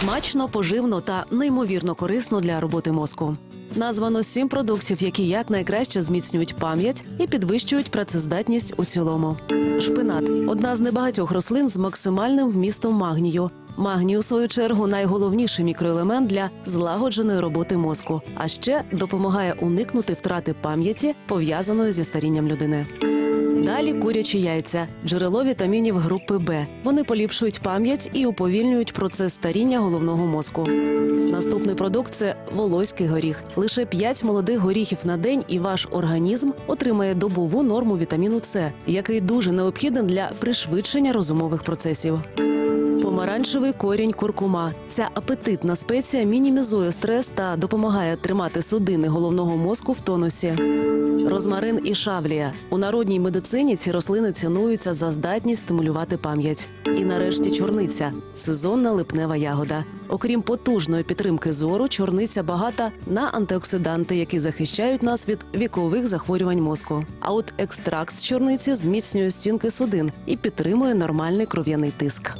Смачно, поживно та неймовірно корисно для роботи мозку. Названо сім продуктів, які якнайкраще зміцнюють пам'ять і підвищують працездатність у цілому. Шпинат одна з небагатьох рослин з максимальним вмістом магнію. Магній, у свою чергу, найголовніший мікроелемент для злагодженої роботи мозку, а ще допомагає уникнути втрати пам'яті, пов'язаної зі старінням людини. Далі курячі яйця, джерело вітамінів групи Б. Вони поліпшують пам'ять і уповільнюють процес старіння головного мозку. Наступний продукт це волоський горіх. Лише 5 молодих горіхів на день, і ваш організм отримає добову норму вітаміну С, який дуже необхідний для пришвидшення розумових процесів. Помаранчевий корінь куркума. Ця апетитна спеція мінімізує стрес та допомагає тримати судини головного мозку в тонусі. Розмарин і шавлія. У народній медицині ці рослини цінуються за здатність стимулювати пам'ять. І нарешті чорниця сезонна липнева ягода. Окрім потужної підтримки зору, чорниця багата на антиоксиданти, які захищають нас від вікових захворювань мозку. А от екстракт з чорниці зміцнює стінки судин і підтримує нормальний кров'яний тиск.